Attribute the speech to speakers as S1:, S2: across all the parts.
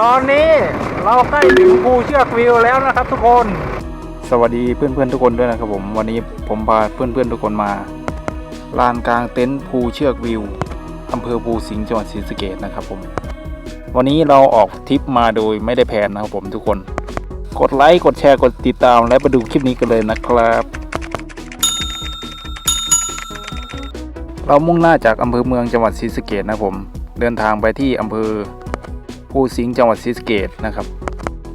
S1: ตอนนี้เราใกล้ถึงภูเชือกวิวแล้วนะครับทุกคน สวัสดีเพื่อนๆทุกคนด้วยนะครับผมวันนี้ผมพาเพื่อนๆทุกคนมาลานกลางเต็นท์ภูเชือกวิวอำเภอภูสิงห์จังหวัดศรีสะเกษนะครับผม วันนี้เราออกทริปมาโดยไม่ได้แผนนะครับผมทุกคน กดไลค์กดแชร์กดติดตามและไปดูคลิปนี้กันเลยนะครับ เรามุ่งหน้าจากอำเภอเมืองจังหวัดศรีสะเกษนะผม เดินทางไปที่อำเภอ ภูสิงห์จังหวัดศรีสะเกษนะครับ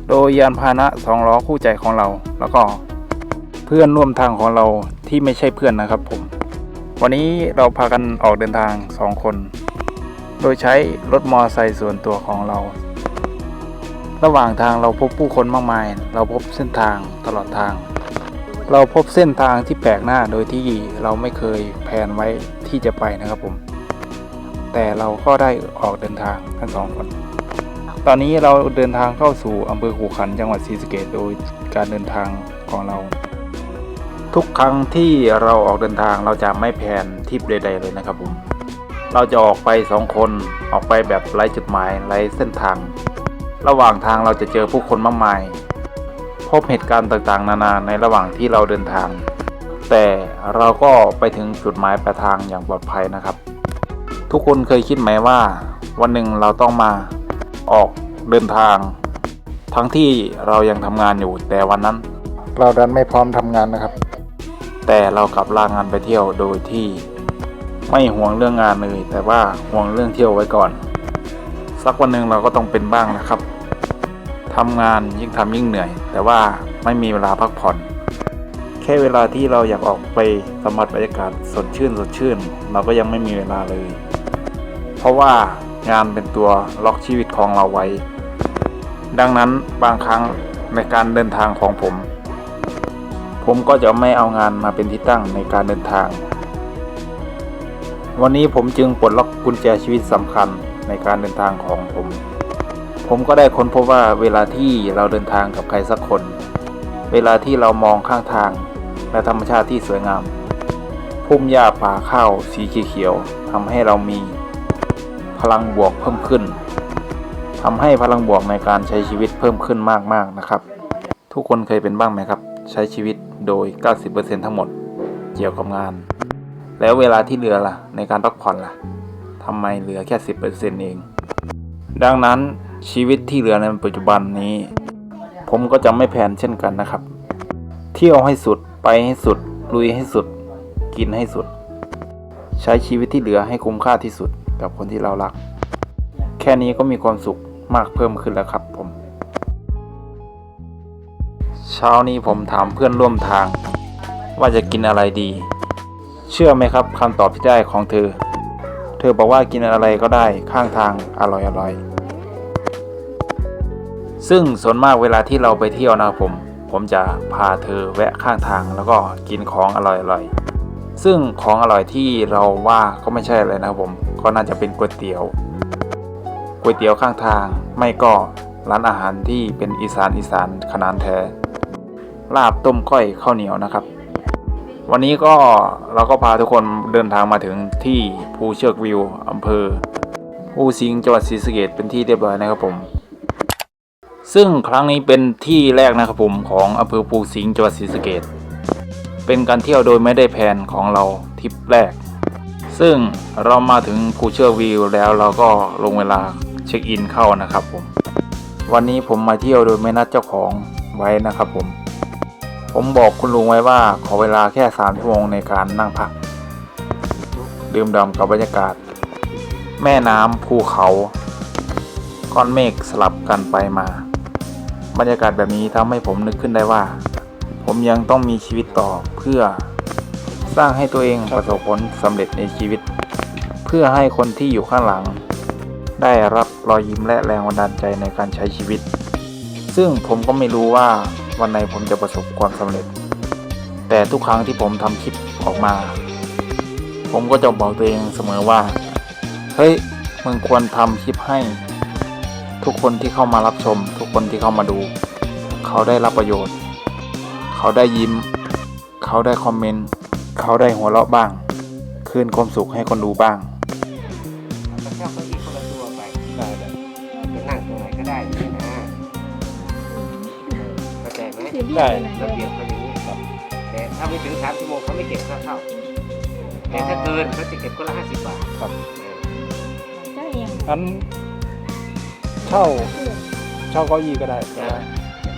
S1: โดยยานพาหนะสองล้อคู่ใจของเรา แล้วก็เพื่อนร่วมทางของเราที่ไม่ใช่เพื่อนนะครับผม วันนี้เราพากันออกเดินทางสองคน โดยใช้รถมอเตอร์ไซค์ส่วนตัวของเรา ระหว่างทางเราพบผู้คนมากมาย เราพบเส้นทางตลอดทาง เราพบเส้นทางที่แปลกหน้าโดยที่เราไม่เคยแผนไว้ที่จะไปนะครับผม แต่เราก็ได้ออกเดินทางทั้งสองคน ตอนนี้เราเดินทางเข้าสู่อำเภอขู่ขันจังหวัดศรีสะเกษโดยการเดินทางของเรา ทุกครั้งที่เราออกเดินทางเราจะไม่แผนทริปใด ๆ เลยนะครับผมเราจะออกไปสองคนออกไปแบบไร้จุดหมายไร้เส้นทาง ระหว่างทางเราจะเจอผู้คนมากมาย พบเหตุการณ์ต่างๆ นานาในระหว่างที่เราเดินทาง แต่เราก็ไปถึงจุดหมายปลายทางอย่างปลอดภัยนะครับ ทุกคนเคยคิดไหมว่า วันหนึ่งเราต้องมา ออกเดินทาง ทั้งที่เรายังทำงานอยู่แต่วันนั้น เราดันไม่พร้อมทำงานนะครับ แต่เรากลับลางานไปเที่ยวโดยที่ ไม่ห่วงเรื่องงานเลย แต่ว่าห่วงเรื่องเที่ยวไว้ก่อน สักวันหนึ่งเราก็ต้องเป็นบ้างนะครับทำงานยิ่งทำยิ่งเหนื่อย แต่ว่าไม่มีเวลาพักผ่อน แค่เวลาที่เราอยากออกไปสัมผัสบรรยากาศสดชื่นสดชื่น เราก็ยังไม่มีเวลาเลย เพราะว่า งานเป็นตัวล็อกชีวิตของเราไว้ ดังนั้นบางครั้งในการเดินทางของผม ผมก็จะไม่เอางานมาเป็นที่ตั้งในการเดินทาง วันนี้ผมจึงปลดล็อกกุญแจชีวิตสำคัญในการเดินทางของผม ผมก็ได้ค้นพบว่าเวลาที่เราเดินทางกับใครสักคน เวลาที่เรามองข้างทาง และธรรมชาติที่สวยงาม พุ่มหญ้าป่าข้าวสีเขียวทำให้เรามี พลังบวกเพิ่มขึ้นทำให้พลังบวกในการใช้ชีวิตเพิ่มขึ้นมากๆนะครับ ทุกคนเคยเป็นบ้างไหมครับ ใช้ชีวิตโดย 90%ทั้งหมดเกี่ยวกับงาน แล้วเวลาที่เหลือล่ะ ในการพักผ่อนล่ะทำไมเหลือแค่ 10%เอง ดังนั้นชีวิตที่เหลือในปัจจุบันนี้ ผมก็จะไม่แผนเช่นกันนะครับ เที่ยวให้สุดไปให้สุดลุยให้สุด กินให้สุด ใช้ชีวิตที่เหลือให้คุ้มค่าที่สุด กับคนที่เรารัก แค่นี้ก็มีความสุขมากเพิ่มขึ้นแล้วครับผม เช้านี้ผมถามเพื่อนร่วมทาง ว่าจะกินอะไรดี เชื่อไหมครับคำตอบที่ได้ของเธอ เธอบอกว่ากินอะไรก็ได้ข้างทางอร่อยอร่อยซึ่งส่วนมากเวลาที่เราไปเที่ยวนะผม ผมจะพาเธอแวะข้างทางแล้วก็กินของอร่อยอร่อยซึ่งของอร่อยที่เราว่าก็ไม่ใช่อะไรนะครับผม ก็น่าจะเป็นก๋วยเตี๋ยวก๋วยเตี๋ยวข้างทาง ไม่ก็ร้านอาหารที่เป็นอีสานอีสานขนาดแท้ลาบต้มก้อยข้าวเหนียวนะครับ วันนี้ก็เราก็พาทุกคนเดินทางมาถึงที่ภูเชือกวิวอำเภอภูสิงห์จังหวัดศรีสะเกษเป็นที่เรียบร้อยนะครับผม ซึ่งครั้งนี้เป็นที่แรกนะครับผมของอำเภอภูสิงห์จังหวัดศรีสะเกษเป็นการเที่ยวโดยไม่ได้แผนของเราทริปแรก ซึ่งเรามาถึงภูเชือกวิวแล้วเราก็ลงเวลาเช็คอินเข้านะครับผม วันนี้ผมมาเที่ยวโดยไม่นัดเจ้าของไว้นะครับผม ผมบอกคุณลุงไว้ว่าขอเวลาแค่สามชั่วโมงในการนั่งพัก ดื่มด่ำกับบรรยากาศ แม่น้ำภูเขา ก้อนเมฆสลับกันไปมา บรรยากาศแบบนี้ทำให้ผมนึกขึ้นได้ว่า ผมยังต้องมีชีวิตต่อเพื่อ สร้างให้ตัวเองประสบผลสำเร็จในชีวิต เพื่อให้คนที่อยู่ข้างหลัง ได้รับรอยยิ้มและแรงบันดาลใจในการใช้ชีวิต ซึ่งผมก็ไม่รู้ว่าวันไหนผมจะประสบความสำเร็จ แต่ทุกครั้งที่ผมทำคลิปออกมา ผมก็จะบอกตัวเองเสมอว่า เฮ้ยมึงควรทำคลิปให้ ทุกคนที่เข้ามารับชม ทุกคนที่เข้ามาดู เขาได้รับประโยชน์ เขาได้ยิ้ม เขาได้คอมเมนต์ เขาได้หัวเราะบ้าง คืนความสุขให้คนดูบ้าง
S2: ก็เช่าเก้าอี้คนละตัวไปได้จะนั่งตรงไหนก็ได้ได้อย่างนี้นะเข้าใจไหม
S3: คือเรียก
S1: ได้
S3: ไปไหน
S2: ระเบี
S3: เลย
S2: ยบมันอย่างนี้ครับแต่ถ้าไม่ถึงสามชั่วโมงเขาไม่เก็บค่าเข้าแต่ถ้าเกินเขาจะเก็บคนละห้าสิบบาท
S1: ครับ
S3: ใช่ยัง
S1: งั้นเช่าเช่าเก้าอี้ก็ได้แต่ว่า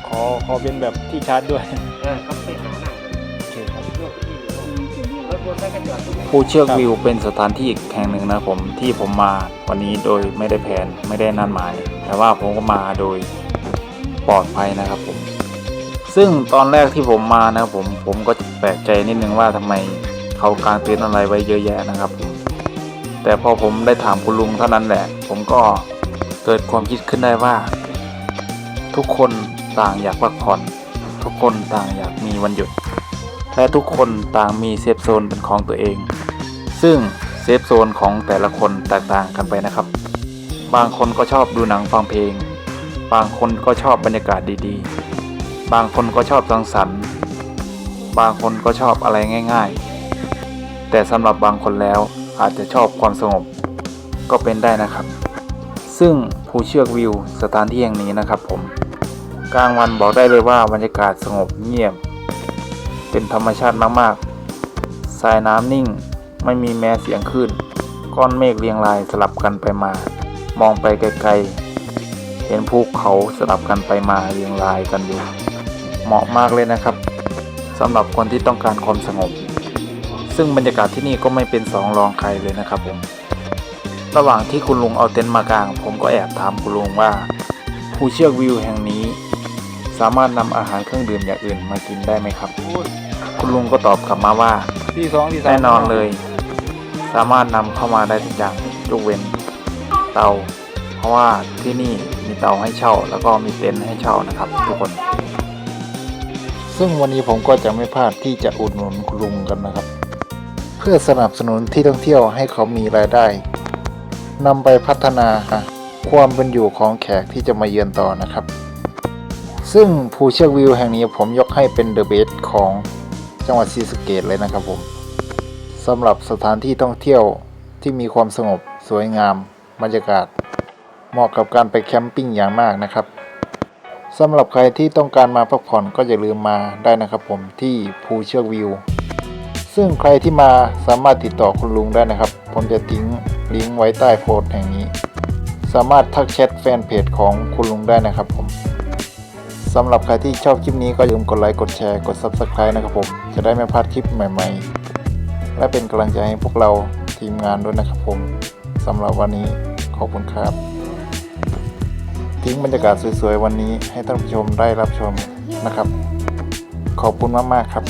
S1: ขอขอเป็นแบบที่ชาร์จด้วย
S2: เออเขาไปหานั่ง รถบนได้กันจอดตรงไหน
S1: ภูเชือกวิวเป็นสถานที่อีกแห่งหนึ่งนะผมที่ผมมาวันนี้โดยไม่ได้แผนไม่ได้นัดหมาย แต่ว่าผมก็มาโดยปลอดภัยนะครับผม ซึ่งตอนแรกที่ผมมานะครับผมผมก็แปลกใจนิดนึงว่าทำไมเขากางเต็นท์อะไรไว้เยอะแยะนะครับผมแต่พอผมได้ถามคุณลุงเท่านั้นแหละ ผมก็เกิดความคิดขึ้นได้ว่า ทุกคนต่างอยากพักผ่อน ทุกคนต่างอยากมีวันหยุด และทุกคนต่างมีเซฟโซนเป็นของตัวเอง ซึ่งเซฟโซนของแต่ละคนแตกต่างกันไปนะครับ บางคนก็ชอบดูหนังฟังเพลง บางคนก็ชอบบรรยากาศดีๆ บางคนก็ชอบสังสรรค์ บางคนก็ชอบอะไรง่าย ๆ แต่สำหรับบางคนแล้วอาจจะชอบความสงบ ก็เป็นได้นะครับ ซึ่งภูเชือกวิวสถานที่แห่งนี้นะครับผม กลางวันบอกได้เลยว่าบรรยากาศสงบเงียบ เป็นธรรมชาติมากๆ สายน้ำนิ่ง ไม่มีแม้เสียงคลื่น ก้อนเมฆเรียงรายสลับกันไปมา มองไปไกลๆ เห็นภูเขาสลับกันไปมาเรียงรายกันอยู่ เหมาะมากเลยนะครับสำหรับคนที่ต้องการความสงบ ซึ่งบรรยากาศที่นี่ก็ไม่เป็นสองรองใครเลยนะครับผม ระหว่างที่คุณลุงเอาเต็นท์มากาง ผมก็แอบถามคุณลุงว่าภูเชือกวิวแห่งนี้ สามารถนำอาหารเครื่องดื่มอย่างอื่นมากินได้ไหมครับ คุณลุงก็ตอบกลับมาว่า
S4: ที่สองที่สาม
S1: แน่นอนเลย สามารถนำเข้ามาได้ทุกอย่างยกเว้น เตา เพราะว่าที่นี่มีเตาให้เช่า แล้วก็มีเต็นท์ให้เช่านะครับ ทุกคน ซึ่งวันนี้ผมก็จะไม่พลาดที่จะอุดหนุนคุณลุงกันนะครับ เพื่อสนับสนุนที่ท่องเที่ยวให้เขามีรายได้นำไปพัฒนาความเป็นอยู่ของแขกที่จะมาเยือนต่อนะครับ ซึ่งภูเชือกวิวแห่งนี้ผมยกให้เป็นเดอะเบสของจังหวัดศรีสะเกดเลยนะครับผมสำหรับสถานที่ท่องเที่ยวที่มีความสงบสวยงามบรรยากาศ เหมาะกับการไปแคมปิ้งอย่างมากนะครับสำหรับใครที่ต้องการมาพักผ่อนก็อย่าลืมมาได้นะครับผมที่ภูเชือกวิว ซึ่งใครที่มาสามารถติดต่อคุณลุงได้นะครับ ผมจะทิ้งลิงก์ไว้ใต้โพสต์แห่งนี้ สามารถทักแชทแฟนเพจของคุณลุงได้นะครับผม สำหรับใครที่ชอบคลิปนี้ก็อย่าลืมกดไลค์กดแชร์กด Subscribe นะครับผม จะได้ไม่พลาดคลิปใหม่ๆ และเป็นกำลังใจให้พวกเราทีมงานด้วยนะครับผมสำหรับวันนี้ขอบคุณครับ ทิ้งบรรยากาศสวยๆวันนี้ให้ท่านผู้ชมได้รับชมนะครับ ขอบคุณมากๆครับ